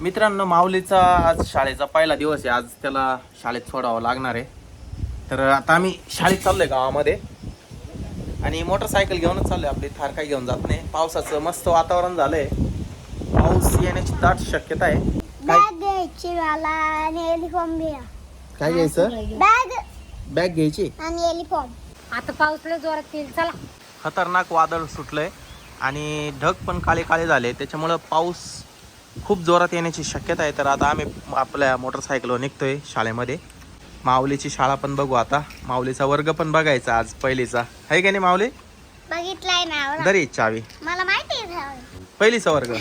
मित्रांनो माऊलीचा आज शाळेचा पहिला दिवस आहे. आज त्याला शाळेत सोडावं लागणार आहे. तर आता आम्ही शाळेत चाललोय गावामध्ये. आणि मोटरसायकल घेऊनच चाललोय. आपली थार काही घेऊन जात नाही. पावसाचं मस्त वातावरण झालंय. पाऊस येण्याची दाट शक्यता आहे. काय बॅग घ्यायची बॅग बॅग घ्यायची? आता पाऊसला जोरात येईल चला. खतरनाक वादळ सुटलंय. आणि ढग पण काळे काळे झाले. त्याच्यामुळं पाऊस खूप जोरात येण्याची शक्यता आहे. तर आता आम्ही आपल्या मोटरसायकलवर निघतोय शाळेमध्ये. माऊलीची शाळा पण बघू आता. माऊलीचा वर्ग पण बघायचा आज पहिलीचा. आहे का नाही माऊली? बघितलाय ना. दरी चावी. मला माहिती आहे. पहिलीचा वर्ग.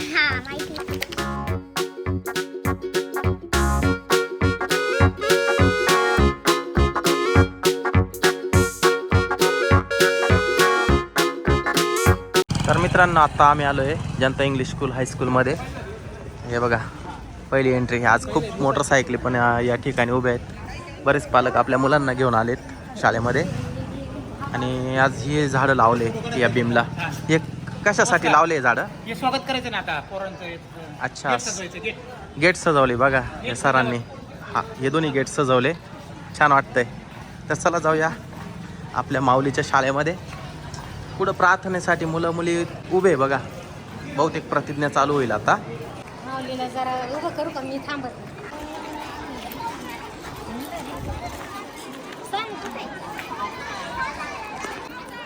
तर मित्रांनो आता आम्ही आलोय जनता इंग्लिश स्कूल हायस्कूलमध्ये हे बघा पहिली एंट्री आज खूप मोटरसायकली पण या ठिकाणी उभे आहेत. बरेच पालक आपल्या मुलांना घेऊन आलेत शाळेमध्ये. आणि आज हे झाडं लावले या बीमला हे कशासाठी लावले झाडं? हे स्वागत करायचं ना आता पोरांचं अच्छा. गेट सजवले बघा या सरांनी. हा हे दोन्ही गेट सजवले. छान वाटतंय. तर चला जाऊया आपल्या माऊलीच्या शाळेमध्ये. पुढं प्रार्थनेसाठी मुलं मुली उभे बघा. बहुतेक प्रतिज्ञा चालू होईल आता. माऊलीला जरा उभं करू का? मी थांबत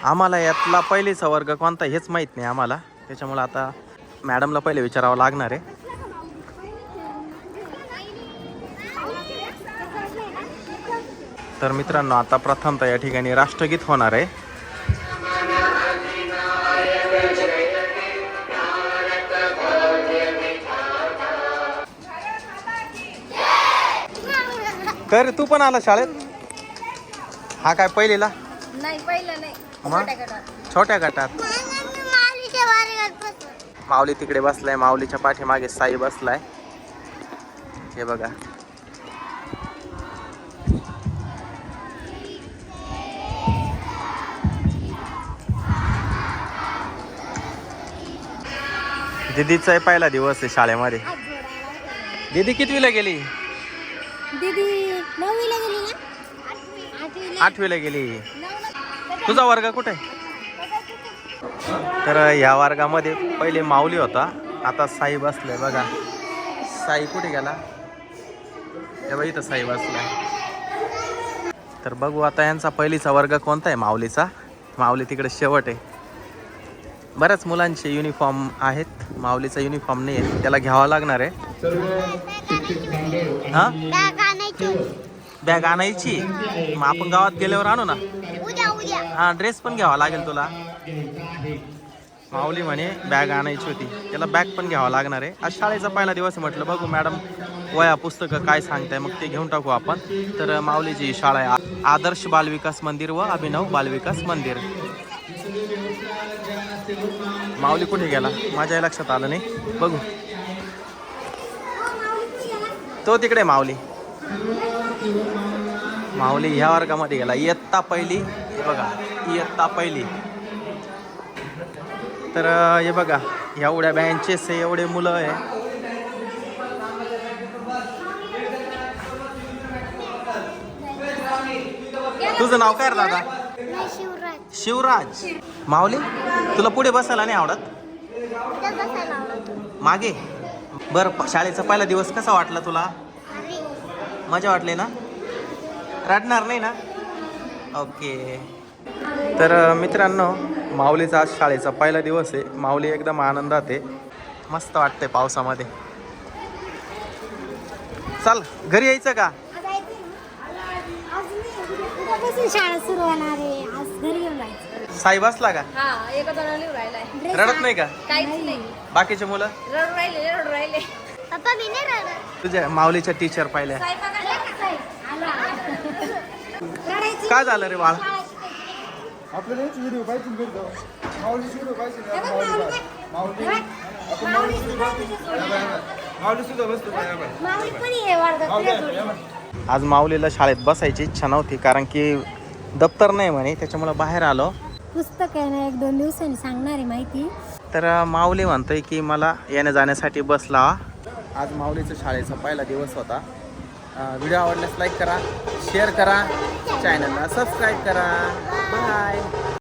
आम्हाला यातला पहिलीचा वर्ग कोणता हेच माहीत नाही आम्हाला. त्याच्यामुळे आता मॅडमला पहिले विचारावं लागणार आहे. तर मित्रांनो आता प्रथमतः या ठिकाणी राष्ट्रगीत होणार आहे. कर तू पण आला शाळेत? हा काय पहिलीला? नाही पहिलं नाही. मग? छोट्या गटात. छोट्या. माऊली तिकडे बसलाय माऊलीच्या पाठीमागे साई बसलाय. हे बघा. दीदीचा पहिला दिवस आहे शाळेमध्ये. दीदी कितवीला गेली? दीदी नववीला गेली ना? आठवीला. आठवीला गेली. तुझा वर्ग कुठे? तर ह्या वर्गामध्ये पहिले माऊली होता. आता साई बसलाय बघा. साई कुठे गेला? हे बघ इथं साई बसलाय. तर बघू आता यांचा पहिलीचा वर्ग कोणता आहे माऊलीचा? माऊली तिकडे शेवट आहे. बऱ्याच मुलांचे युनिफॉर्म आहेत. माऊलीचा युनिफॉर्म नाही आहे. त्याला घ्यावा लागणार आहे. हां? बॅग आणायची. मग आपण गावात गेल्यावर आणू ना. हा ड्रेस पण घ्यावा लागेल तुला. माऊली म्हणे बॅग आणायची होती. त्याला बॅग पण घ्यावा लागणार आहे. आज शाळेचा पहिला दिवस म्हटलं बघू मॅडम वया पुस्तकं काय सांगताय मग ते घेऊन टाकू आपण. तर माऊलीची शाळा आहे. आदर्श बालविकास मंदिर व अभिनव बालविकास मंदिर. माऊली कुठे गेला? माझ्या लक्षात आलं नाही. बघू. तो तिकडे माऊली. माऊली ह्या वर्गामध्ये गेला. इयत्ता पहिली हे बघा इयत्ता पहिली. तर हे बघा एवढ्या बँचेस आहे एवढे मुलं आहे. तुझं नाव काय दादा? शिवराज. माऊली तुला पुढे बसायला नाही आवडतो. मागे? बरं शाळेचा पहिला दिवस कसा वाटला तुला? मजा वाटली ना? रडणार नाही ना? ओके. तर मित्रांनो माऊलीचा आज शाळेचा पहिला दिवस आहे. माऊली एकदम आनंदात आहे. मस्त वाटते पावसामध्ये. चल घरी यायचं का? शाळा सुरू होणार आहे. आज घरी जायचं. साई बसला का? हा एका राहिलाय रडत नाही का? काहीच नाही. बाकीचे मुलं? रडू राहिले रडू राहिले. पप्पा मी नाही रडत. तुझ्या माऊलीच्या टीचर पाहिल्या. काय झालं रे बाळ? आपल्याला हेच व्हिडिओ पाहिजे घरी जाऊ माऊलीची व्हिडिओ पाहिजे ना माऊलीला माऊली. माऊली. सुद्धा तुझ्यासोबत. माऊली सुद्धा बसतो बाया बाय. माऊली पण ये वर्गात माऊली तुझ्या जोडी. या बाय. आज माऊलीला शाळेत बसायची इच्छा नव्हती कारण की दप्तर नाही म्हणे त्याच्यामुळं बाहेर आलो. पुस्तक आहे ना एक दोन दिवसांनी सांगणार आहे माहिती. तर माऊली म्हणतोय की मला येण्या जाण्यासाठी बस लावा आज माऊलीचं शाळेचा पहिला दिवस होता. व्हिडिओ आवडल्यास लाईक करा शेअर करा चॅनलला सबस्क्राईब करा. बाय